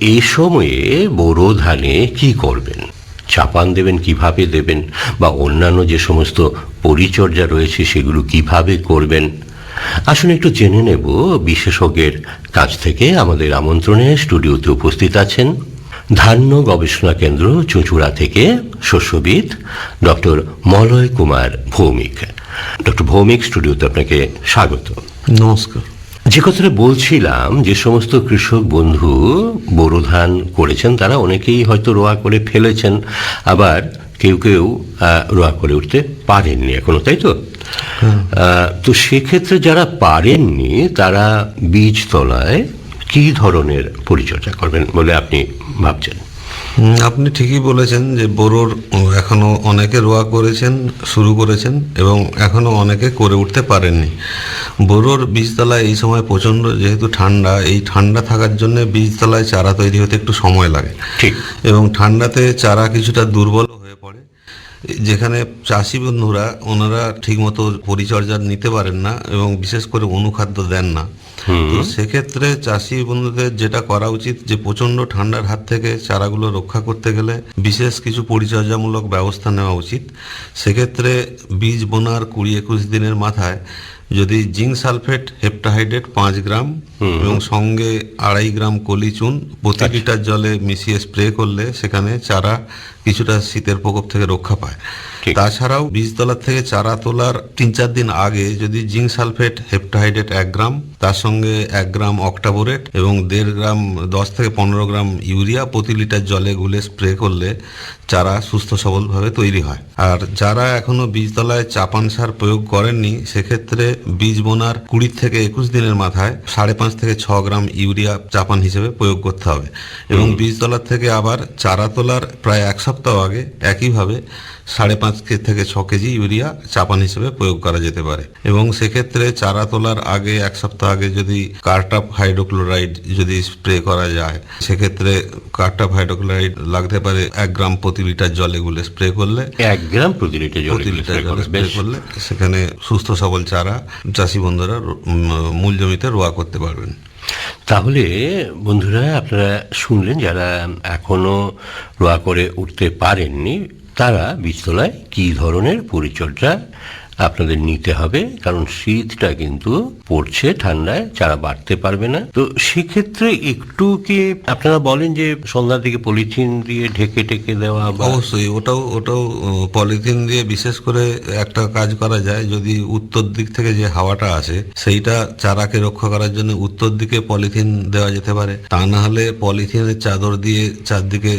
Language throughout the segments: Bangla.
এই সময়ে বোরো ধানে কি করবেন? চাপান দেবেন, কীভাবে দেবেন? বা অন্যান্য যে সমস্ত পরিচর্যা রয়েছে, সেগুলো কীভাবে করবেন? আসুন একটু জেনে নেব বিশেষজ্ঞের কাছ থেকে আমাদের আমন্ত্রণে স্টুডিওতে উপস্থিত আছেন ধান্য গবেষণা কেন্দ্র চুঁচুড়া থেকে শস্যবিদ ডক্টর মলয় কুমার ভৌমিক। ডক্টর ভৌমিক, স্টুডিওতে আপনাকে স্বাগত। নমস্কার। যে কথাটা বলছিলাম, যে সমস্ত কৃষক বন্ধু বোরো ধান করেছেন, তারা অনেকেই হয়তো রোয়া করে ফেলেছেন, আবার কেউ কেউ রোয়া করে উঠতে পারেননি এখনও, তাই তো? তো সেক্ষেত্রে যারা পারেননি, তারা বীজ তলায় কি ধরনের পরিচর্যা করবেন বলে আপনি ভাবছেন? আপনি ঠিকই বলেছেন যে বোরোর উম, এখনও অনেকে রোয়া করেছেন শুরু করেছেন এবং এখনও অনেকে করে উঠতে পারেননি। বোরোর বীজতলায় এই সময় প্রচণ্ড যেহেতু ঠান্ডা এই ঠান্ডা থাকার জন্য বীজতলায় চারা তৈরি হতে একটু সময় লাগে। ঠিক। এবং ঠান্ডাতে চারা কিছুটা দুর্বল হয়ে পড়ে। যেখানে চাষি বন্ধুরা ওনারা ঠিকমতো পরিচর্যা নিতে পারেন না এবং বিশেষ করে অনুখাদ্য দেন না। তো সেক্ষেত্রে চাষি বন্ধুদের যেটা করা উচিত যে প্রচণ্ড ঠান্ডার হাত থেকে চারাগুলো রক্ষা করতে গেলে বিশেষ কিছু পরিচর্যামূলক ব্যবস্থা নেওয়া উচিত। সেক্ষেত্রে বীজ বোনার কুড়ি একুশ দিনের মাথায় যদি জিঙ্ক সালফেট হেপটাহাইড্রেট পাঁচ গ্রাম এবং সঙ্গে আড়াই গ্রাম কলি চুন প্রতি লিটার জলে মিশিয়ে স্প্রে করলে সেখানে চারা কিছুটা শীতের প্রকোপ থেকে রক্ষা পায়। তাছাড়াও বীজতলার থেকে চারা তোলার তিন চার দিন আগে যদি জিঙ্ক সালফেট হেপটাহাইড্রেট এক গ্রাম তার সঙ্গে এক গ্রাম অক্টাবোরেট এবং দেড় গ্রাম দশ থেকে পনেরো গ্রাম ইউরিয়া প্রতি লিটার জলে গুলে স্প্রে করলে চারা সুস্থ সবলভাবে তৈরি হয়। আর যারা এখনও বীজতলায় চাপান সার প্রয়োগ করেননি সেক্ষেত্রে বীজ বোনার কুড়ি থেকে একুশ দিনের মাথায় সাড়ে পাঁচ থেকে ছ গ্রাম ইউরিয়া চাপান হিসেবে প্রয়োগ করতে হবে। এবং বীজতলার থেকে আবার চারা তোলার প্রায় এক সপ্তাহ আগে একইভাবে সাড়ে পাঁচ কে- থেকে ছ কেজি ইউরিয়া চাপান হিসেবে প্রয়োগ করা যেতে পারে। এবং সেক্ষেত্রে চারা তোলার আগে এক সপ্তাহ আগে যদি কার্টাপ হাইড্রোক্লোরাইড যদি স্প্রে করা যায় সেক্ষেত্রে কার্টাপ হাইড্রোক্লোরাইড লাগতে পারে এক গ্রাম প্রতি লিটার জলে গুলে স্প্রে করলে। এক গ্রাম প্রতি লিটার জলে প্রতি লিটার জলে স্প্রে করলে সেখানে সুস্থ সবল চারা চাষি বন্ধুরা মূল জমিতে রোয়া করতে পারবেন। তাহলে, বন্ধুরা, আপনারা শুনলেন যারা এখনও রোয়া করে উঠতে পারেননি, তারা বীজতলায় কি ধরনের পরিচর্যা আপনাদের নিতে হবে? কারণ শীতটা কিন্তু পড়ছে ঠান্ডায়, চারা বাড়তে পারবে না। তো সেক্ষেত্রে একটু কি আপনারা বলেন যে সন্ধ্যার দিকে পলিথিন দিয়ে ঢেকে ঢেকে দেওয়া অবশ্যই, ওটাও ওটাও পলিথিন দিয়ে বিশেষ করে একটা কাজ করা যায়, যদি উত্তর দিক থেকে যে হাওয়াটা আসে, সেইটা চারাকে রক্ষা করার জন্য উত্তর দিকে পলিথিন দেওয়া যেতে পারে। তা না হলে পলিথিনের চাদর দিয়ে চারদিকে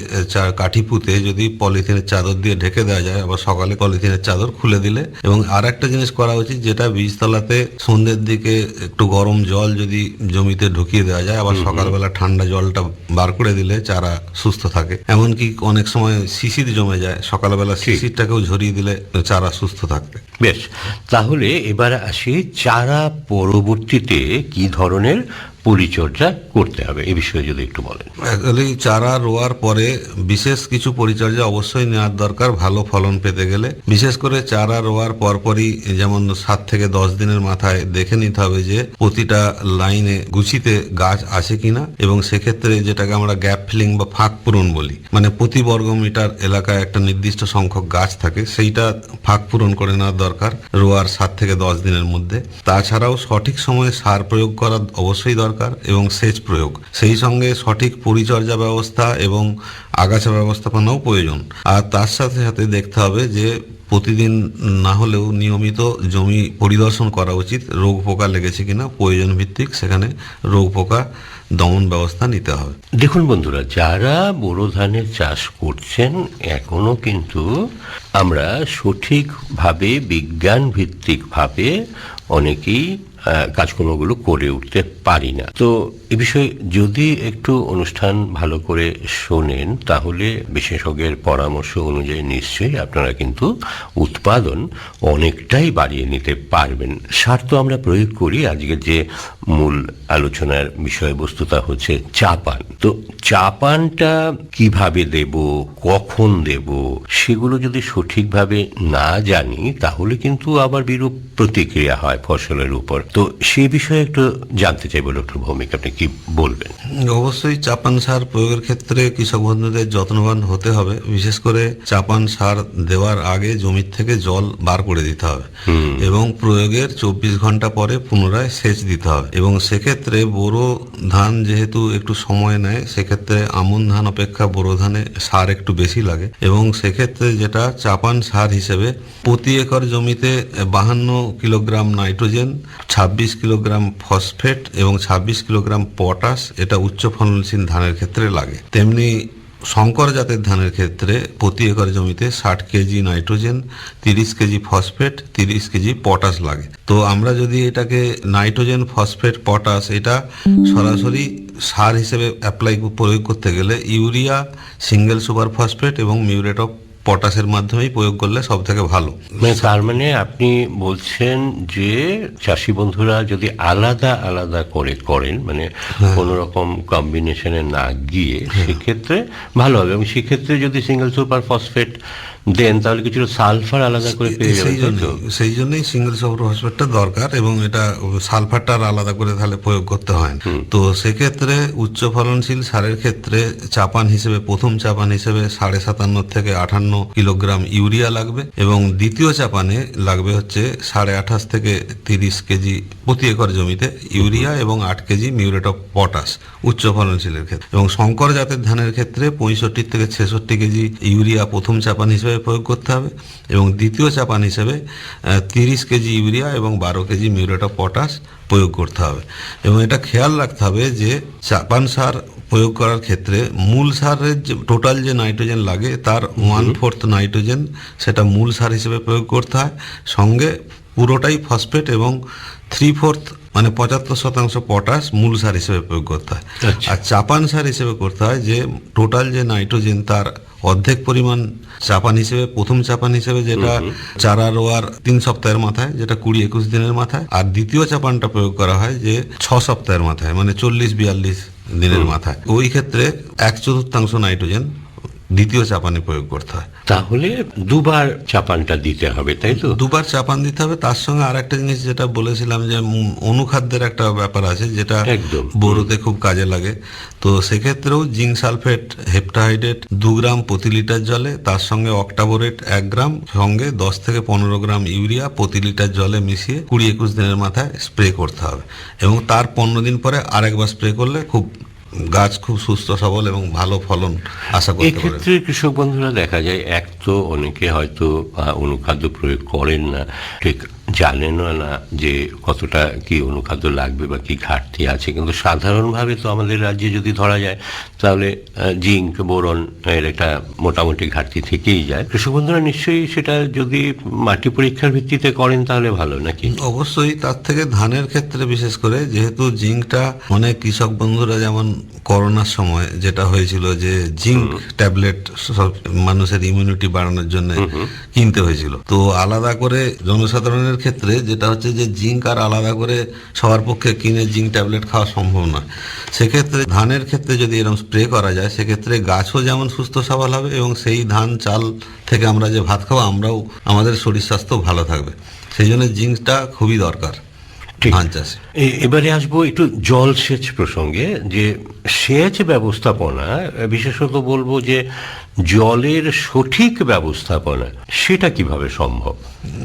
কাঠি পুঁতে যদি পলিথিনের চাদর দিয়ে ঢেকে দেওয়া যায়, আবার সকালে পলিথিনের চাদর খুলে দিলে। এবং আর একটা জিনিস করা উচিত, যেটা বীজতলাতে সন্ধ্যের দিকে একটু গরম জল যদি জমিতে ঢুকিয়ে দেওয়া যায় আবার সকালবেলা ঠান্ডা জলটা বার করে দিলে চারা সুস্থ থাকে। এমনকি অনেক সময় শিশির জমে যায় সকালবেলা শিশিরটাকেও ঝরিয়ে দিলে চারা সুস্থ থাকবে। বেশ তাহলে এবার আসি চারা পরবর্তীতে কি ধরনের পরিচর্যা করতে হবে, এ বিষয়ে যদি একটু বলেন। অ্যাকচুয়ালি চারা রোয়ার পরে বিশেষ কিছু পরিচর্যা অবশ্যই নেওয়ার দরকার, ভালো ফলন পেতে গেলে। বিশেষ করে চারা রোয়ার পরপরই যেমন সাত থেকে দশ দিনের মাথায় দেখে নিতে হবে যে প্রতিটা লাইনে গুছিতে গাছ আছে কিনা এবং সেক্ষেত্রে যেটাকে আমরা গ্যাপ ফিলিং বা ফাঁক পূরণ বলি মানে প্রতি বর্গ মিটার এলাকায় একটা নির্দিষ্ট সংখ্যক গাছ থাকে, সেইটা ফাঁক পূরণ করে নেওয়ার দরকার রোয়ার সাত থেকে দশ দিনের মধ্যে। তাছাড়াও সঠিক সময়ে সার প্রয়োগ করা অবশ্যই দরকার। এবং সেচ প্রয়োগ। সেই সঙ্গে সঠিক পরিচর্যা ব্যবস্থা এবং আগাছা ব্যবস্থাপনাও প্রয়োজন। আর তার সাথে সাথে দেখতে হবে যে প্রতিদিন না হলেও নিয়মিত জমি পরিদর্শন করা উচিত। রোগ পোকা লেগেছে কিনা, প্রয়োজন ভিত্তিক সেখানে রোগ পোকা দমন ব্যবস্থা নিতে হবে। দেখুন বন্ধুরা, যারা বোরো ধানের চাষ করছেন, এখনও কিন্তু আমরা সঠিকভাবে বিজ্ঞান ভিত্তিকভাবে অনেকেই কাজকর্মগুলো করে উঠতে পারি না। তো এ বিষয়ে যদি একটু অনুষ্ঠান ভালো করে শোনেন, তাহলে বিশেষজ্ঞের পরামর্শ অনুযায়ী নিশ্চয়ই আপনারা কিন্তু উৎপাদন অনেকটাই বাড়িয়ে নিতে পারবেন। সার তো আমরা প্রয়োগ করি, আজকের যে মূল আলোচনার বিষয়বস্তু বস্তুতা হচ্ছে চাপান। তো চাপানটা কীভাবে দেব, কখন দেব, সেগুলো যদি সঠিকভাবে না জানি, তাহলে কিন্তু আবার বিরূপ প্রতিক্রিয়া হয় ফসলের উপর। তো সেই বিষয়ে একটু জানতে চাইব ডক্টর ভৌমিক আপনি কি বলবেন? অবশ্যই চাপান সার প্রয়োগের ক্ষেত্রে কৃষক বন্ধুদের যত্নবান হতে হবে। বিশেষ করে চাপান সার দেওয়ার আগে জমির থেকে জল বার করে দিতে হবে এবং প্রয়োগের চব্বিশ ঘণ্টা পরে পুনরায় সেচ দিতে হবে। এবং সেক্ষেত্রে বোরো ধান যেহেতু একটু সময় নেয় সেক্ষেত্রে আমন ধান অপেক্ষা বোরো ধানে সার একটু বেশি লাগে। এবং সেক্ষেত্রে যেটা চাপান সার হিসেবে প্রতি একর জমিতে বাহান্ন কিলোগ্রাম নাইট্রোজেন ছাব্বিশ কিলোগ্রাম ফসফেট এবং ছাব্বিশ কিলোগ্রাম পটাশ এটা উচ্চ ফলনশীল ধানের ক্ষেত্রে লাগে। তেমনি শঙ্কর জাতের ধানের ক্ষেত্রে প্রতি একর জমিতে ষাট কেজি নাইট্রোজেন, তিরিশ কেজি ফসফেট, তিরিশ কেজি পটাশ লাগে। তো আমরা যদি এটাকে নাইট্রোজেন, ফসফেট, পটাশ এটা সরাসরি সার হিসেবে অ্যাপ্লাই প্রয়োগ করতে গেলে ইউরিয়া, সিঙ্গেল সুপার ফসফেট এবং মিউরেট অফ পটাশের মাধ্যমেই প্রয়োগ করলে সব থেকে ভালো। মানে তার মানে আপনি বলছেন যে চাষি বন্ধুরা যদি আলাদা আলাদা করে করেন মানে কোনো রকম কম্বিনেশনে না গিয়ে সেক্ষেত্রে ভালো হবে। এবং সেক্ষেত্রে যদি সিঙ্গেল সুপার ফসফেট দেন তাহলে কিছুটা সালফার আলাদা করে পেয়ে যাবেন সেই? জন্যই সেই জন্যই সিঙ্গেল সুপার ফসফেটটা দরকার এবং এটা সালফারটা আর আলাদা করে তাহলে প্রয়োগ করতে হয় তো সেক্ষেত্রে উচ্চ ফলনশীল সারের ক্ষেত্রে চাপান হিসেবে প্রথম চাপান হিসেবে সাড়ে সাতান্ন থেকে আটান্ন কিলোগ্রাম ইউরিয়া লাগবে এবং দ্বিতীয় চাপানে লাগবে হচ্ছে সাড়ে আঠাশ থেকে তিরিশ কেজি প্রতি একর জমিতে ইউরিয়া এবং আট কেজি মিউরেট অফ পটাশ উচ্চ ফলনশীলের ক্ষেত্রে। এবং শঙ্কর জাতের ধানের ক্ষেত্রে পঁয়ষট্টি থেকে ছেষট্টি কেজি ইউরিয়া প্রথম চাপান হিসেবে প্রয়োগ করতে হবে এবং দ্বিতীয় চাপান হিসেবে তিরিশ কেজি ইউরিয়া এবং বারো কেজি মিউরেট অফ পটাশ প্রয়োগ করতে হবে। এবং এটা খেয়াল রাখতে হবে যে চাপান সার প্রয়োগ করার ক্ষেত্রে মূল সারের যে টোটাল যে নাইট্রোজেন লাগে তার ওয়ান ফোর্থ নাইট্রোজেন সেটা মূল সার হিসেবে প্রয়োগ করতে হয়। সঙ্গে পুরোটাই ফসফেট এবং থ্রি ফোর্থ মানে পঁচাত্তর শতাংশ পটাশ মূল সার হিসেবে প্রয়োগ করতে হয়। আচ্ছা। আর চাপান সার হিসেবে করতে হয় যে টোটাল যে নাইট্রোজেন তার অর্ধেক পরিমাণ চাপান হিসেবে প্রথম চাপান হিসেবে যেটা চারা রোয়ার তিন সপ্তাহের মাথায় যেটা কুড়ি একুশ দিনের মাথায়। আর দ্বিতীয় চাপানটা প্রয়োগ করা হয় যে ছ সপ্তাহের মাথায় মানে চল্লিশ বিয়াল্লিশ দিনের মাথায়। ওই ক্ষেত্রে এক চতুর্থাংশ নাইট্রোজেন দ্বিতীয় চাপানে প্রয়োগ করতে হয়। তাহলে দুবার চাপানটা দিতে হবে তাই তো? দুবার চাপান দিতে হবে তার সঙ্গে আর একটা জিনিস যেটা বলেছিলাম যে অনুখাদ্যের একটা ব্যাপার আছে যেটা। বোরোতে খুব কাজে লাগে। তো সেক্ষেত্রেও জিঙ্ক সালফেট হেপটাহাইড্রেট দু গ্রাম প্রতি লিটার জলে তার সঙ্গে অক্টাবোরেট এক গ্রাম সঙ্গে দশ থেকে পনেরো গ্রাম ইউরিয়া প্রতি লিটার জলে মিশিয়ে কুড়ি একুশ দিনের মাথায় স্প্রে করতে হবে। এবং তার পনেরো দিন পরে আরেকবার স্প্রে করলে খুব গাছ খুব সুস্থ, সবল এবং ভালো ফলন আশা করতে এক্ষেত্রে কৃষক বন্ধুরা দেখা যায়, এক তো অনেকে হয়তো অনুখাদ্য প্রয়োগ করেন না। ঠিক জানেনও না যে কতটা কি অনুখাদ্য লাগবে বা কি ঘাটতি আছে, কিন্তু সাধারণভাবে তো আমাদের রাজ্যে যদি ধরা যায়, তাহলে জিঙ্ক, বোরন, এর একটা মোটামুটি ঘাটতি থেকেই যায়। কৃষক বন্ধুরা নিশ্চয়ই সেটা যদি মাটি পরীক্ষার ভিত্তিতে করেন তাহলে ভালো, নাকি? অবশ্যই, তার থেকে ধানের ক্ষেত্রে বিশেষ করে, যেহেতু জিঙ্কটা অনেক কৃষক বন্ধুরা যেমন করোনার সময় যেটা হয়েছিল যে জিঙ্ক ট্যাবলেট সব মানুষের ইমিউনিটি বাড়ানোর জন্য কিনতে হয়েছিল। তো আলাদা করে জনসাধারণের ক্ষেত্রে যেটা হচ্ছে যে জিঙ্ক আর আলাদা করে সবার পক্ষে কিনে জিঙ্ক ট্যাবলেট খাওয়া সম্ভব নয়। সেক্ষেত্রে ধানের ক্ষেত্রে যদি এরকম স্প্রে করা যায় সেক্ষেত্রে গাছও যেমন সুস্থ সবল হবে এবং সেই ধান চাল থেকে আমরা যে ভাত খাব আমরাও আমাদের শরীর স্বাস্থ্য ভালো থাকবে। সেই জন্য জিঙ্কটা খুবই দরকার। ঠিক। এবারে আসব একটু জলসেচ প্রসঙ্গে যে সেচ ব্যবস্থাপনা বিশেষত বলব যে জলের সঠিক ব্যবস্থাপনা, সেটা কীভাবে সম্ভব?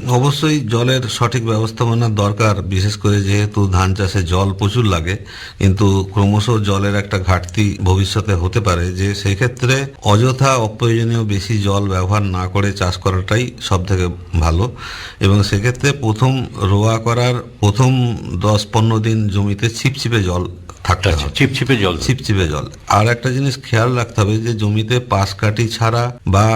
অবশ্যই জলের সঠিক ব্যবস্থাপনার দরকার, বিশেষ করে যেহেতু ধান চাষে জল প্রচুর লাগে, কিন্তু ক্রমশ জলের একটা ঘাটতি ভবিষ্যতে হতে পারে যে সেই ক্ষেত্রে অযথা অপ্রয়োজনীয় বেশি জল ব্যবহার না করে চাষ করাটাই সব থেকে ভালো। এবং সেক্ষেত্রে প্রথম রোয়া করার প্রথম দশ পনেরো দিন জমিতে ছিপছিপে জল থাকতে আচ্ছা হবে। ছিপছিপে জল ছিপছিপে জল আর একটা জিনিস খেয়াল রাখতে হবে যে জমিতে পাশ কাটি ছাড়া বা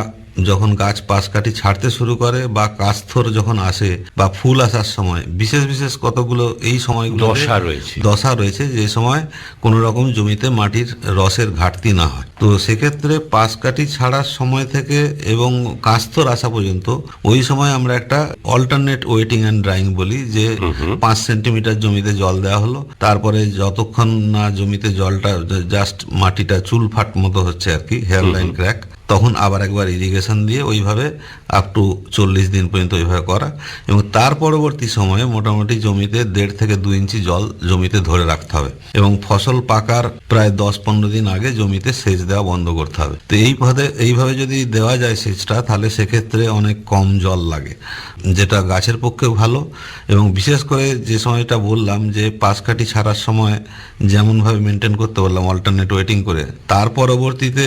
যখন গাছ পাশ কাটি ছাড়তে শুরু করে বা কাস্থর যখন আসে বা ফুল আসার সময় বিশেষ বিশেষ কতগুলো এই সময়গুলো দশা রয়েছে। দশা রয়েছে যে সময় কোনো রকম জমিতে মাটির রসের ঘাটতি না হয়। তো সেক্ষেত্রে পাশ কাটি ছাড়ার সময় থেকে এবং কাস্তর আসা পর্যন্ত ওই সময় আমরা একটা অল্টারনেট ওয়েটিং অ্যান্ড ড্রাইং বলি যে পাঁচ সেন্টিমিটার জমিতে জল দেওয়া হলো। তারপরে যতক্ষণ না জমিতে জলটা জাস্ট মাটিটা চুল ফাট মতো হচ্ছে আর কি হেয়ার লাইন ক্র্যাক তখন আবার একবার ইরিগেশন দিয়ে ওইভাবে আপ টু চল্লিশ দিন পর্যন্ত ওইভাবে করা। এবং তার পরবর্তী সময়ে মোটামুটি জমিতে দেড় থেকে দু ইঞ্চি জল জমিতে ধরে রাখতে হবে। এবং ফসল পাকার প্রায় দশ পনেরো দিন আগে জমিতে সেচ দেওয়া বন্ধ করতে হবে। তো এইভাবে এইভাবে যদি দেওয়া যায় সেচটা, তাহলে সেক্ষেত্রে অনেক কম জল লাগে, যেটা গাছের পক্ষে ভালো। এবং বিশেষ করে যে সময়টা বললাম যে পাশ কাটি ছাড়ার সময় যেমনভাবে মেনটেন করতে বললাম অল্টারনেট ওয়েটিং করে, তার পরবর্তীতে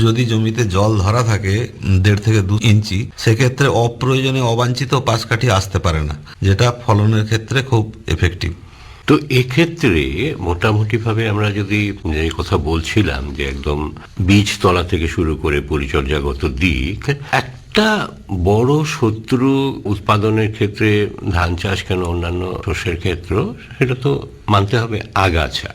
যদি জমিতে জল ধরা থাকে দেড় থেকে দু ইঞ্চি সেক্ষেত্রে অপ্রয়োজনে অবাঞ্ছিত পাশ কাঠি আসতে পারে না যেটা ফলনের ক্ষেত্রে খুব এফেক্টিভ তো এক্ষেত্রে মোটামুটিভাবে আমরা যদি কথা বলছিলাম যে একদম বীজতলা থেকে শুরু করে পরিচর্যাগত দিক একটা বড় শত্রু উৎপাদনের ক্ষেত্রে ধান চাষ কেন অন্যান্য শস্যের ক্ষেত্র সেটা তো মানতে হবে আগাছা।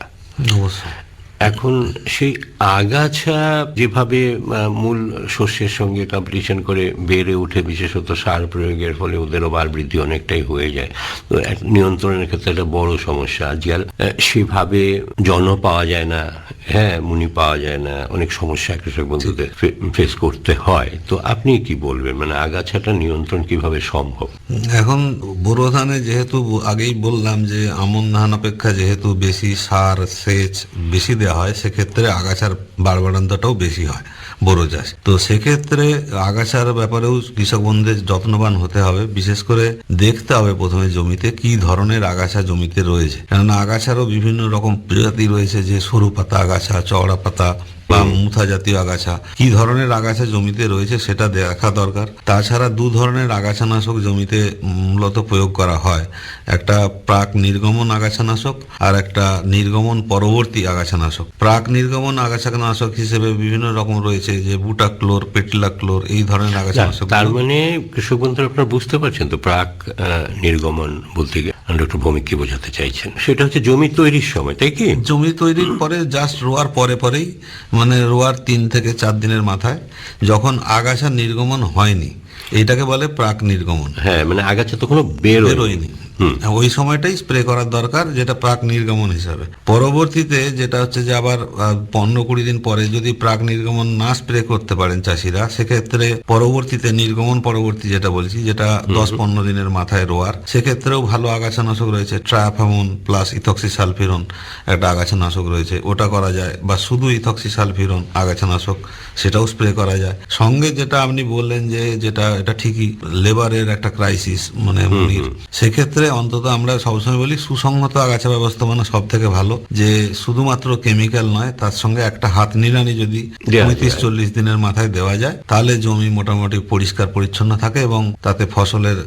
এখন সেই আগাছা যেভাবে মূল শস্যের সঙ্গে কম্পিটিশন করে বেড়ে উঠে, বিশেষত সার প্রয়োগের ফলে ওদেরও বার বৃদ্ধি অনেকটাই হয়ে যায়। তো নিয়ন্ত্রণের ক্ষেত্রে একটা বড় সমস্যা। আজকাল সেভাবে জন পাওয়া যায় না। হ্যাঁ মুনি পাওয়া যায় না। অনেক সমস্যা কৃষক বন্ধুদের ফেস করতে হয়। তো আপনি কি বলবেন? মানে আগাছাটা নিয়ন্ত্রণ কীভাবে সম্ভব? এখন বোরো ধানে যেহেতু আগেই বললাম যে আমন ধান অপেক্ষা যেহেতু বেশি সার, সেচ বেশি দেওয়া হয় সেক্ষেত্রে আগাছার বাড়বাড়ান্তটাও বেশি হয়। বোরো চাষ। তো সেক্ষেত্রে আগাছার ব্যাপারেও কৃষক বন্ধুদের যত্নবান হতে হবে। বিশেষ করে দেখতে হবে প্রথমে জমিতে কি ধরনের আগাছা জমিতে রয়েছে। কেননা আগাছারও বিভিন্ন রকম প্রজাতি রয়েছে যে সরু পাতা আগাছা চওড়া পাতা বা মুথা জাতীয় আগাছা। কি ধরনের আগাছা জমিতে রয়েছে সেটা দেখা দরকার। তাছাড়া দু ধরনের আগাছানাশক জমিতে মূলত প্রয়োগ করা হয়। একটা প্রাক নির্গমন আগাছানাশক আর একটা নির্গমন পরবর্তী আগাছানাশক। প্রাক নির্গমন আগাছানাশক হিসেবে বিভিন্ন রকম রয়েছে। যে বুটাক্লোর পেটলাক্লোর এই ধরনের আগাছানাশক তার মানে কৃষক বন্ধুরা আপনারা বুঝতে পারছেন তো প্রাক নির্গমন বলতে গিয়ে। ডক্টর ভৌমিক কি বোঝাতে চাইছেন? সেটা হচ্ছে জমি তৈরির সময় তাই কি? জমি তৈরির পরে জাস্ট রোয়ার পরে পরেই মানে রোয়ার তিন থেকে চার দিনের মাথায় যখন আগাছা নির্গমন হয়নি এটাকে বলে প্রাক নির্গমন। হ্যাঁ মানে আগাছা তো কোনো বেরোয় বেরোয়নি। ওই সময়টাই স্প্রে করার দরকার যেটা প্রাক নির্গমন হিসাবে। পরবর্তীতে যেটা হচ্ছে যে আবার পনেরো কুড়ি দিন পরে যদি প্রাক নির্গমন না স্প্রে করতে পারেন চাষিরা সেক্ষেত্রে পরবর্তীতে নির্গমন পরবর্তী যেটা বলছি যেটা দশ পনেরো দিনের মাথায় রোয়ার সেক্ষেত্রেও ভালো আগাছানাশক রয়েছে ট্রায়াফামন প্লাস ইথক্সি সালফিরন একটা আগাছানাশক রয়েছে ওটা করা যায় বা শুধু ইথক্সি সালফিরন আগাছানাশক সেটাও স্প্রে করা যায়। সঙ্গে যেটা আপনি বললেন যে যেটা এটা ঠিকই লেবারের একটা ক্রাইসিস মানে সেক্ষেত্রে অন্তত আমরা সবসময় বলি সুসংহত আগাছা ব্যবস্থাপনা সব থেকে ভালো। যে শুধুমাত্র কেমিক্যাল নয় তার সঙ্গে একটা হাত নিড়ানি যদি পঁয়ত্রিশ চল্লিশ দিনের মাথায় দেওয়া যায় তাহলে জমি মোটামুটি পরিষ্কার পরিচ্ছন্ন থাকে এবং তাতে ফসলের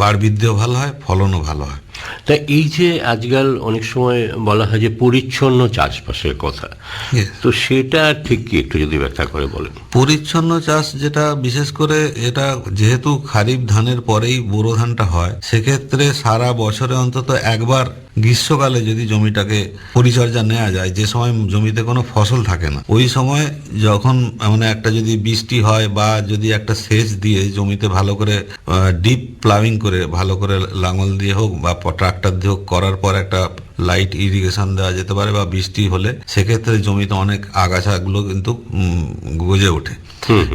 বাড় বৃদ্ধিও ভালো হয় ফলনও ভালো হয়। তা এই যে আজকাল অনেক সময় বলা হয় যে পরিচ্ছন্ন চাষবাসের কথা তো সেটা ঠিক কি একটু যদি ব্যাখ্যা করে বলেন? পরিচ্ছন্ন চাষ যেটা বিশেষ করে এটা যেহেতু খারিফ ধানের পরেই বোরো ধানটা হয় সেক্ষেত্রে সারা বছরে অন্তত একবার গ্রীষ্মকালে যদি জমিটাকে পরিচর্যা নেওয়া যায়, যে সময় জমিতে কোনো ফসল থাকে না, ওই সময় যখন মানে একটা যদি বৃষ্টি হয় বা যদি একটা সেচ দিয়ে জমিতে ভালো করে ডিপ প্লাবিং করে, ভালো করে লাঙল দিয়ে হোক বা ট্রাক্টর দিয়ে হোক করার পর একটা লাইট ইরিগেশন দেওয়া যেতে পারে বা বৃষ্টি হলে সেক্ষেত্রে জমিতে অনেক আগাছাগুলো কিন্তু গজে ওঠে।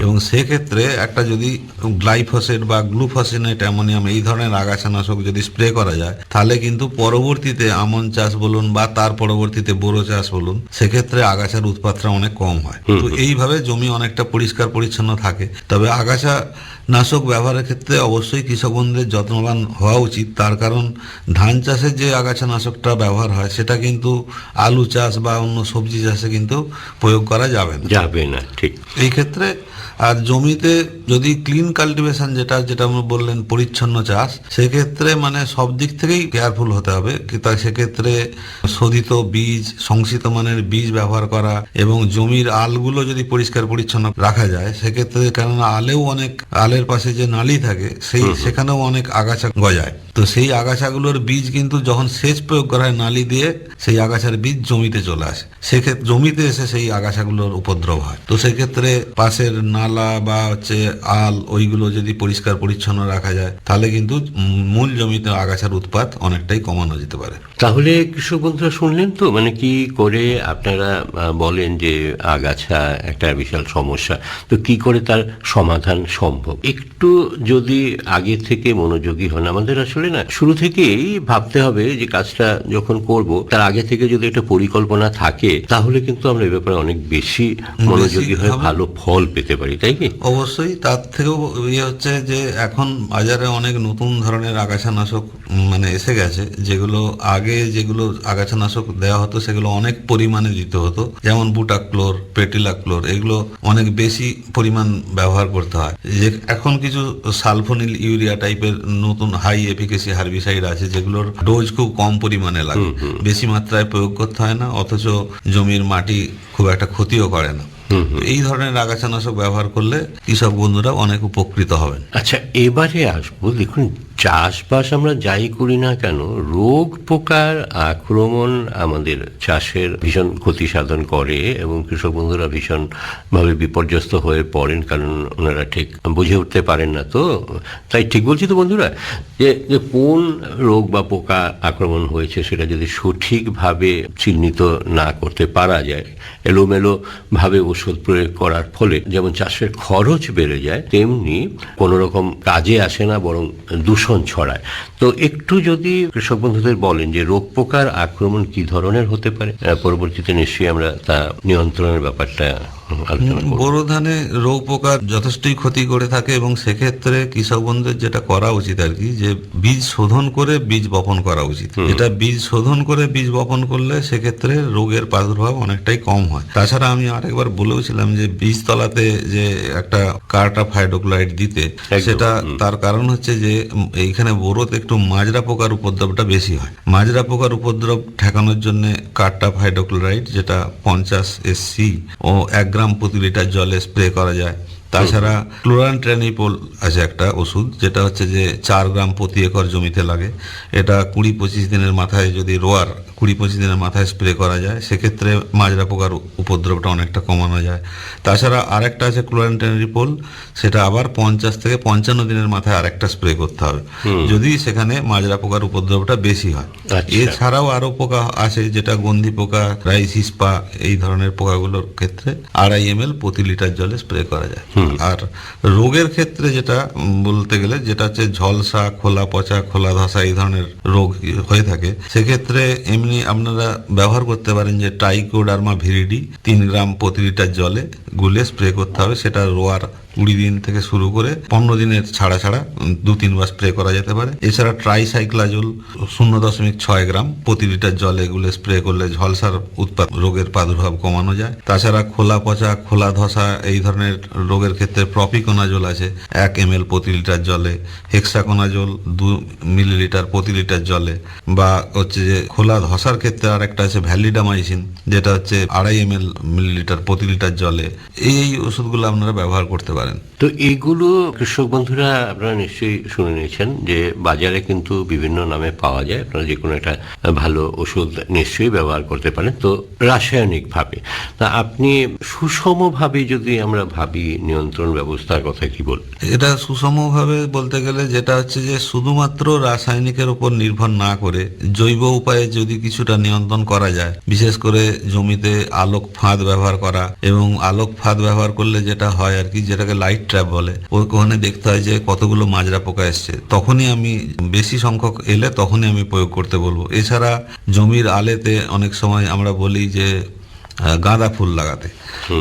এবং সেক্ষেত্রে একটা যদি গ্লাইফোসেট বা গ্লুফোসিনেট অ্যামোনিয়াম এই ধরনের আগাছানাশক যদি স্প্রে করা যায় তাহলে কিন্তু পরবর্তীতে আমন চাষ বলুন বা তার পরবর্তীতে বোরো চাষ বলুন সেক্ষেত্রে আগাছার উৎপাতটা অনেক কম হয়। তো এইভাবে জমি অনেকটা পরিষ্কার পরিচ্ছন্ন থাকে। তবে আগাছা নাশক ব্যবহারের ক্ষেত্রে অবশ্যই কৃষক বন্ধুদের যত্নবান হওয়া উচিত। তার কারণ ধান চাষের যে আগাছা নাশকটা ব্যবহার হয় সেটা কিন্তু আলু চাষ বা অন্য সবজি চাষে কিন্তু প্রয়োগ করা যাবে না। যাবে না ঠিক। এই ক্ষেত্রে আর জমিতে যদি ক্লিন কাল্টিভেশন যেটা যেটা আমরা বললেন পরিচ্ছন্ন চাষ সেক্ষেত্রে মানে সব দিক থেকেই কেয়ারফুল হতে হবে। কি তা সেক্ষেত্রে শোধিত বীজ সংসিত মানের বীজ ব্যবহার করা এবং জমির আলগুলো যদি পরিষ্কার পরিচ্ছন্ন রাখা যায় সেক্ষেত্রে কেননা আলেও অনেক আলের পাশে যে নালি থাকে সেই সেখানেও অনেক আগাছা গজায়। তো সেই আগাছাগুলোর বীজ কিন্তু যখন সেচ প্রয়োগ করা হয় নালি দিয়ে সেই আগাছার বীজ জমিতে চলে আসে। সেক্ষেত্রে জমিতে এসে সেই আগাছাগুলোর উপদ্রব হয়। তো সেক্ষেত্রে পাশের নালা বা হচ্ছে আল ওইগুলো যদি পরিষ্কার পরিচ্ছন্ন রাখা যায় তাহলে কিন্তু মূল জমিতে আগাছার উৎপাত অনেকটাই কমানো যেতে পারে। তাহলে কৃষক বন্ধুরা শুনলেন তো? মানে কি করে আপনারা বলেন যে আগাছা একটা বিশাল সমস্যা তো কি করে তার সমাধান সম্ভব? একটু যদি আগে থেকে মনোযোগী হন আমাদের আসলে না শুরু থেকেই ভাবতে হবে যে কাজটা যখন করব তার আগে থেকে যদি একটা পরিকল্পনা থাকে তাহলে কিন্তু আমরা এ ব্যাপারে অনেক বেশি মনোযোগী হয়ে ভালো ফল পেতে পারি। তাই কি? অবশ্যই তার থেকেও ইয়ে হচ্ছে যে এখন বাজারে অনেক নতুন ধরনের আগাছানাশক মানে এসে গেছে যেগুলো আগে যেগুলো আগাছানাশক দেওয়া হতো সেগুলো অনেক পরিমাণে দিতে হতো। যেমন বুটাক্লোর পেটিলাক্লোর এগুলো অনেক বেশি পরিমাণ ব্যবহার করতে হয়। যে এখন কিছু সালফোনিল ইউরিয়া টাইপের নতুন হাই এফিকেসি হার্বিসাইড আছে যেগুলোর ডোজ খুব কম পরিমাণে লাগে। বেশি মাত্রায় প্রয়োগ করতে হয় না অথচ জমির মাটি খুব একটা ক্ষতিও করে না। এই ধরনের আগাছানাশক ব্যবহার করলে কৃষক বন্ধুরা অনেক উপকৃত হবেন। আচ্ছা এবারে আসব দেখুন চাষবাস আমরা যাই করি না কেন, রোগ পোকার আক্রমণ আমাদের চাষের ভীষণ ক্ষতি সাধন করে এবং কৃষক বন্ধুরা ভীষণভাবে বিপর্যস্ত হয়ে পড়েন, কারণ ওনারা ঠিক বুঝে উঠতে পারেন না তো। তাই ঠিক বলছি তো বন্ধুরা, যে যে কোন রোগ বা পোকা আক্রমণ হয়েছে সেটা যদি সঠিকভাবে চিহ্নিত না করতে পারা যায়, এলোমেলো ভাবে ওষুধ প্রয়োগ করার ফলে যেমন চাষের খরচ বেড়ে যায়, তেমনি কোনো রকম কাজে আসে না, বরং দূষণ ছড়ায়। তো একটু যদি কৃষক বন্ধুদের বলেন যে রোগ পোকার আক্রমণ কি ধরনের হতে পারে পরবর্তীতে নিশ্চয়ই আমরা তা নিয়ন্ত্রণের ব্যাপারটা বোরো ধানে রোগ পোকা যথেষ্টই ক্ষতি করে থাকে এবং সেক্ষেত্রে কৃষক বন্ধুদের যেটা করা উচিত আর কি যে বীজ শোধন করে বীজ বপন করা উচিত। এটা বীজ শোধন করে বীজ বপন করলে সেক্ষেত্রে রোগের প্রাদুর্ভাব অনেকটাই কম হয়। তাছাড়া আমি আরেকবার বলেওছিলাম যে বীজতলাতে যে একটা কার্টা ফাইডোক্লাইড দিতে সেটা তার কারণ হচ্ছে যে এইখানে বোরোতে একটু মাজরা পোকার উপদ্রবটা বেশি হয়। মাজরা পোকার উপদ্রব ঠেকানোর জন্য কার্টা ফাইডোক্লোরাইড যেটা পঞ্চাশ এসসি ও এক গ্রাম প্রতি লিটার জলে স্প্রে করা যায়। তাছাড়া ক্লোরান ট্রেনিপোল আছে একটা ওষুধ, যেটা হচ্ছে যে চার গ্রাম প্রতি একর জমিতে লাগে। এটা কুড়ি পঁচিশ দিনের মাথায় যদি রোয়ার কুড়ি পঁচিশ দিনের মাথায় স্প্রে করা যায় সেক্ষেত্রে মাজরা পোকার উপদ্রবটা অনেকটা কমানো যায়। তাছাড়া আরেকটা আছে ক্লোরান্ট্রানিপোল সেটা আবার পঞ্চাশ থেকে পঞ্চান্ন দিনের মাথায় আরেকটা স্প্রে করতে হবে। যদি সেখানে মাজরা পোকার উপদ্রবটা বেশি হয়। আচ্ছা। এছাড়াও আরও পোকা আছে যেটা গন্ধি পোকা রাইসিসপা এই ধরনের পোকাগুলোর ক্ষেত্রে আড়াই এম প্রতি লিটার জলে স্প্রে করা যায়। আর রোগের ক্ষেত্রে যেটা বলতে গেলে যেটা হচ্ছে ঝলসা খোলা পচা খোলা ধসা এই ধরনের রোগ হয়ে থাকে সেক্ষেত্রে এমনি আপনারা ব্যবহার করতে পারেন যে টাইকোডার্মা ভিরিডি তিন গ্রাম প্রতি লিটার জলে গুলে স্প্রে করতে হবে। সেটা রোয়ার কুড়ি দিন থেকে শুরু করে পনেরো দিনের ছাড়া ছাড়া দু তিনবার স্প্রে করা যেতে পারে। এছাড়া ট্রাইসাইক্লাজল শূন্য দশমিক ছয় গ্রাম প্রতি লিটার জলে এগুলো স্প্রে করলে ঝলসার উৎপাদ রোগের প্রাদুর্ভাব কমানো যায়। তাছাড়া খোলা পচা, খোলা ধসা এই ধরনের রোগের ক্ষেত্রে প্রপিকোনাজল আছে এক এম এল প্রতি লিটার জলে হেক্সাকোনাজল দু মিলিলিটার প্রতি লিটার জলে বা হচ্ছে যে খোলা ধসার ক্ষেত্রে আর একটা আছে ভ্যালিডামাইসিন যেটা হচ্ছে আড়াই এম এল মিলিলিটার প্রতি লিটার জলে। এই ওষুধগুলো আপনারা ব্যবহার করতে পারেন। তো এইগুলো কৃষক বন্ধুরা আপনারা নিশ্চয়ই শুনে নিয়েছেন যে বাজারে কিন্তু বিভিন্ন নামে পাওয়া যায়। আপনারা যে কোনো একটা ভালো ওষুধ নিশ্চয়ই ব্যবহার করতে পারেন। তো রাসায়নিক ভাবে তা আপনি সুষমভাবে যদি আমরা ভাবি নিয়ন্ত্রণ ব্যবস্থার কথা কি বল এটা সুষমভাবে বলতে গেলে যেটা হচ্ছে যে শুধুমাত্র রাসায়নিকের উপর নির্ভর না করে জৈব উপায়ে যদি কিছুটা নিয়ন্ত্রণ করা যায় বিশেষ করে জমিতে আলোক ফাঁদ ব্যবহার করা এবং আলোক ফাঁদ ব্যবহার করলে যেটা হয় আর কি যেটাকে লাইট ট্র্যাপ বলে। ওখানে দেখতে হয় যে কতগুলো মাজরা পোকা এসছে। তখনই আমি বেশি সংখ্যক এলে তখনই আমি প্রয়োগ করতে বলব। এছাড়া জমির আলেতে অনেক সময় আমরা বলি যে গাঁদা ফুল লাগাতে।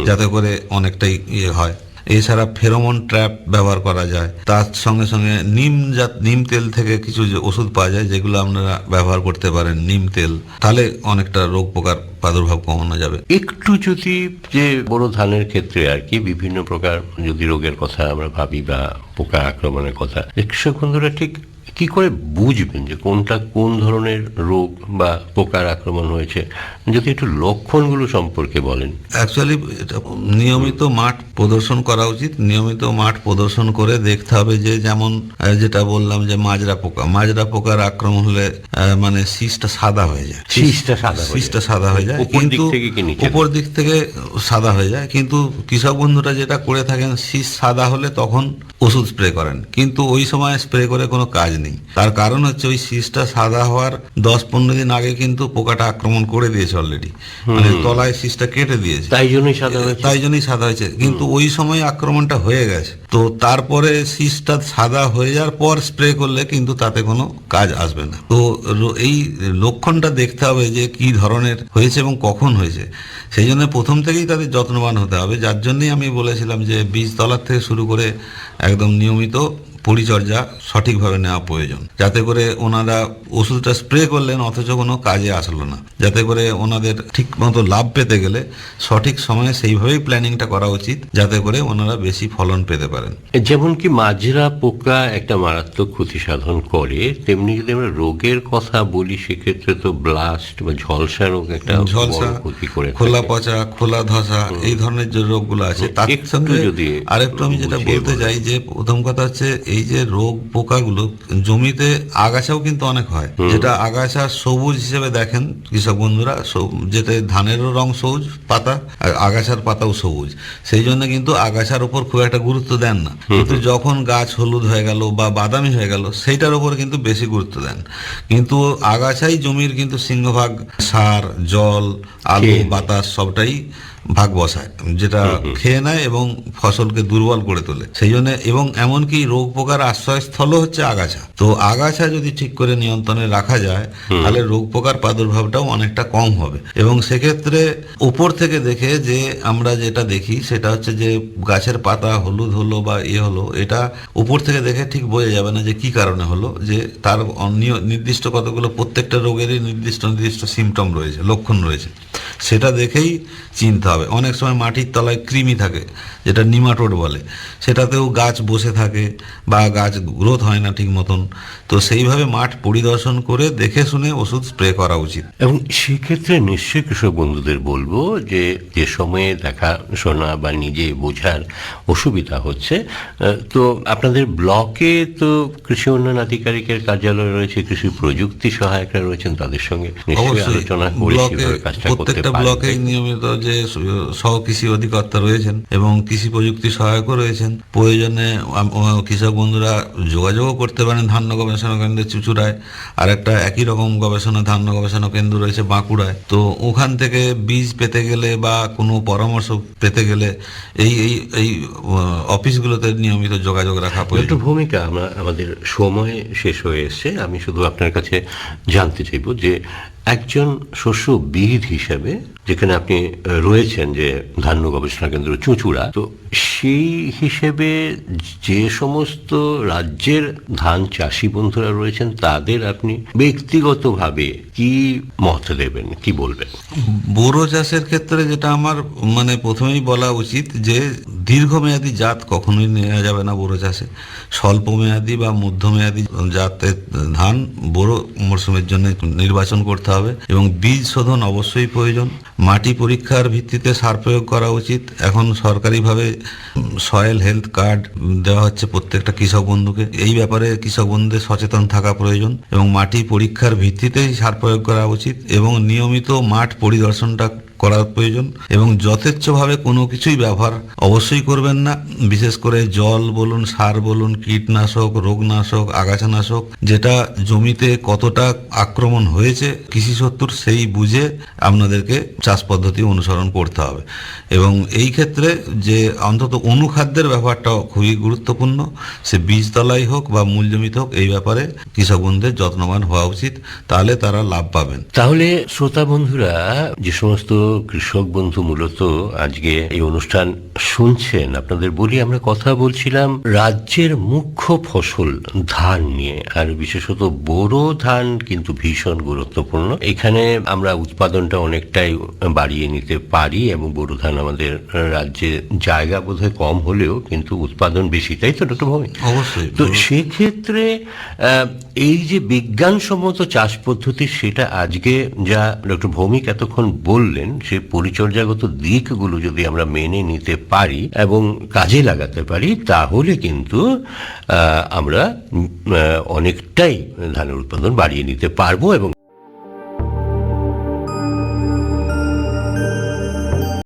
যাতে করে অনেকটাই ইয়ে হয়। এছাড়া ফেরোমন ট্র্যাপ ব্যবহার করা যায়। তার সঙ্গে সঙ্গে নিম জাত, নিম তেল থেকে কিছু যে ওষুধ পাওয়া যায়, যেগুলো আপনারা ব্যবহার করতে পারেন, নিম তেল। তাহলে অনেকটা রোগ পোকার প্রাদুর্ভাব কমানো যাবে। একটু যদি যে বড় ধানের ক্ষেত্রে আর কি বিভিন্ন প্রকার যদি রোগের কথা আমরা ভাবি বা পোকা আক্রমণের কথা কৃষক বন্ধুরা ঠিক কি করে বুঝবেন যে কোনটা কোন ধরনের রোগ বা পোকার আক্রমণ হয়েছে? যদি একটু লক্ষণগুলো সম্পর্কে বলেন। অ্যাকচুয়ালি নিয়মিত মাঠ প্রদর্শন করা উচিত। নিয়মিত মাঠ প্রদর্শন করে দেখতে হবে যে যেমন যেটা বললাম যে মাজরা পোকা। মাজরা পোকার আক্রমণ হলে মানে শীষটা সাদা হয়ে যায়। শীষটা সাদা শীষটা সাদা হয়ে যায়। কিন্তু উপর দিক থেকে সাদা হয়ে যায়। কিন্তু কৃষক বন্ধুরা যেটা করে থাকেন শীষ সাদা হলে তখন ওষুধ স্প্রে করেন। কিন্তু ওই সময় স্প্রে করে কোনো কাজ নেই। তার কারণ হচ্ছে ওই শীষটা সাদা হওয়ার দশ পনেরো দিন আগে কিন্তু পোকাটা আক্রমণ করে দিয়েছে অলরেডি মানে তলায় শীষটা কেটে দিয়েছে। তাই জন্যই সাদা হয়েছে। তাই জন্যই সাদা হয়েছে। কিন্তু ওই সময় আক্রমণটা হয়ে গেছে। তো তারপরে শীষটা সাদা হয়ে যাওয়ার পর স্প্রে করলে কিন্তু তাতে কোনো কাজ আসবে না। তো এই লক্ষণটা দেখতে হবে যে কি ধরনের হয়েছে এবং কখন হয়েছে। সেই জন্য প্রথম থেকেই তাদের যত্নবান হতে হবে। যার জন্যই আমি বলেছিলাম যে বীজ তলার থেকে শুরু করে একদম নিয়মিত পরিচর্যা সঠিকভাবে নেওয়া প্রয়োজন। যাতে করে ওনারা ওষুধটা স্প্রে করলেন অথচ কোনো কাজে আসলো না। যাতে করে ওনাদের ঠিক মতো লাভ পেতে গেলে সঠিক সময়ে সেইভাবেই প্ল্যানিংটা করা উচিত যাতে করে ওনারা বেশি ফলন পেতে পারেন। যেমন কি মাজরা পোকা একটা মারাত্মক ক্ষতি সাধন করে তেমনি যদি আমরা রোগের কথা বলি সেক্ষেত্রে তো ব্লাস্ট বা ঝলসা রোগ একটা ঝলসা ক্ষতি করে খোলা পচা খোলা ধসা এই ধরনের যে রোগগুলো আছে তার সঙ্গে যদি আরেকটু আমি যেটা বলতে চাই যে প্রথম কথা হচ্ছে এই যে রোগ পোকাগুলো জমিতে আগাছাও কিন্তু অনেক হয়। যেটা আগাছা সবুজ হিসেবে দেখেন কৃষক বন্ধুরা যেটা ধানেরও রং সবুজ পাতা আর আগাছার পাতাও সবুজ। সেই জন্য কিন্তু আগাছার উপর খুব একটা গুরুত্ব দেন না। কিন্তু যখন গাছ হলুদ হয়ে গেল বা বাদামি হয়ে গেল সেইটার উপর কিন্তু বেশি গুরুত্ব দেন। কিন্তু আগাছাই জমির কিন্তু সিংহভাগ সার জল আলো বাতাস সবটাই ভাগ বসায় যেটা খেয়ে নেয় এবং ফসলকে দুর্বল করে তোলে। সেই জন্য এবং এমনকি রোগ পোকার আশ্রয়স্থলও হচ্ছে আগাছা। তো আগাছা যদি ঠিক করে নিয়ন্ত্রণে রাখা যায় তাহলে রোগ পোকার প্রাদুর্ভাবটাও অনেকটা কম হবে। এবং সেক্ষেত্রে উপর থেকে দেখে যে আমরা যেটা দেখি সেটা হচ্ছে যে গাছের পাতা হলুদ হলো বা ইয়ে হলো এটা উপর থেকে দেখে ঠিক বোঝা যাবে না যে কি কারণে হলো যে তার নির্দিষ্ট কতগুলো প্রত্যেকটা রোগেরই নির্দিষ্ট নির্দিষ্ট সিমটম রয়েছে লক্ষণ রয়েছে। সেটা দেখেই চিনতে হবে। অনেক সময় মাটির তলায় কৃমি থাকে যেটা নিমাটোড বলে। সেটাতেও গাছ বসে থাকে বা গাছ গ্রোথ হয় না ঠিক মতন। তো সেইভাবে মাঠ পরিদর্শন করে দেখে শুনে ওষুধ স্প্রে করা উচিত। এবং সেক্ষেত্রে নিশ্চয়ই কৃষক বন্ধুদের বলব যে যে সময়ে দেখা শোনা বা নিজে বোঝার অসুবিধা হচ্ছে তো আপনাদের ব্লকে তো কৃষি উন্নয়ন আধিকারিকের কার্যালয় রয়েছে কৃষি প্রযুক্তি সহায়করা রয়েছেন তাদের সঙ্গে নিশ্চয়ই আলোচনা করে কাজটা করতে পারবে নিয়মিত যে সহ কৃষি অধিকর্তা রয়েছেন এবং কৃষি প্রযুক্তি সহায়কও রয়েছেন প্রয়োজনে কৃষক বন্ধুরা যোগাযোগও করতে পারেন ধান্য গবেষণা কেন্দ্র চুচুড়ায়। আর একটা একই রকম গবেষণা ধান্য গবেষণা কেন্দ্র রয়েছে বাঁকুড়ায়। তো ওখান থেকে বীজ পেতে গেলে বা কোনো পরামর্শ পেতে গেলে এই এই এই অফিসগুলোতে নিয়মিত যোগাযোগ রাখা একটু প্রয়োজন। ভূমিকা আমরা আমাদের সময় শেষ হয়ে এসছে। আমি শুধু আপনার কাছে জানতে চাইব যে একজন শস্য শস্যবিদ হিসেবে যেখানে আপনি রয়েছেন যে ধান্য গবেষণা কেন্দ্র চুঁচুড়া, তো সেই হিসেবে যে সমস্ত রাজ্যের ধান চাষি বন্ধুরা রয়েছেন, তাদের আপনি ব্যক্তিগতভাবে কি মত দেবেন? কি বলবেন? বোরো চাষের ক্ষেত্রে যেটা আমার মানে প্রথমেই বলা উচিত যে, দীর্ঘমেয়াদী জাত কখনোই নেওয়া যাবে না বোরো চাষে। স্বল্প মেয়াদী বা মধ্যমেয়াদী জাতের ধান বোরো মরশুমের জন্য নির্বাচন করতে হবে এবং বীজ শোধন অবশ্যই প্রয়োজন। মাটি পরীক্ষার ভিত্তিতে সার প্রয়োগ করা উচিত। এখন সরকারিভাবে সয়েল হেলথ কার্ড দেওয়া হচ্ছে প্রত্যেকটা কৃষক বন্ধুকে। এই ব্যাপারে কৃষক বন্ধুদের সচেতন থাকা প্রয়োজন এবং মাটি পরীক্ষার ভিত্তিতেই সার প্রয়োগ করা উচিত এবং নিয়মিত মাঠ পরিদর্শনটা করা প্রয়োজন এবং যথেচ্ছভাবে কোনো কিছুই ব্যবহার অবশ্যই করবেন না। বিশেষ করে জল বলুন, সার বলুন, কীটনাশক, রোগনাশক, আগাছানাশক, যেটা জমিতে কতটা আক্রমণ হয়েছে, কৃষি শত্রুর সেই বুঝে আপনাদেরকে চাষ পদ্ধতি অনুসরণ করতে হবে। এবং এই ক্ষেত্রে যে অন্তত অনুখাদ্যের ব্যাপারটাও খুবই গুরুত্বপূর্ণ। সে বীজতলাই হোক বা মূল জমিতে হোক, এই ব্যাপারে কৃষক বন্ধুদের যত্নবান হওয়া উচিত। তাহলে তারা লাভ পাবেন। তাহলে শ্রোতা বন্ধুরা, যে সমস্ত কৃষক বন্ধু মূলত আজকে এই অনুষ্ঠান শুনছেন। আপনাদের বলি আমরা কথা বলছিলাম রাজ্যের মুখ্য ফসল ধান নিয়ে। আর বিশেষত বোরো ধান কিন্তু ভীষণ গুরুত্বপূর্ণ। এখানে আমরা উৎপাদনটা অনেকটাই বাড়িয়ে নিতে পারি এবং বোরো ধান আমাদের রাজ্যে জায়গা বোধহয় কম হলেও কিন্তু উৎপাদন বেশি। তাই তো ডক্টর ভৌমিক অবশ্যই। তো সেক্ষেত্রে আহ, এই যে বিজ্ঞানসম্মত চাষ পদ্ধতি সেটা আজকে যা ডক্টর ভৌমিক এতক্ষণ বললেন সে পরিচর্যাগত দিকগুলো যদি আমরা মেনে নিতে পারি এবং কাজে লাগাতে পারি, তাহলে কিন্তু আমরা অনেকটাই ধানের উৎপাদন বাড়িয়ে নিতে পারব এবং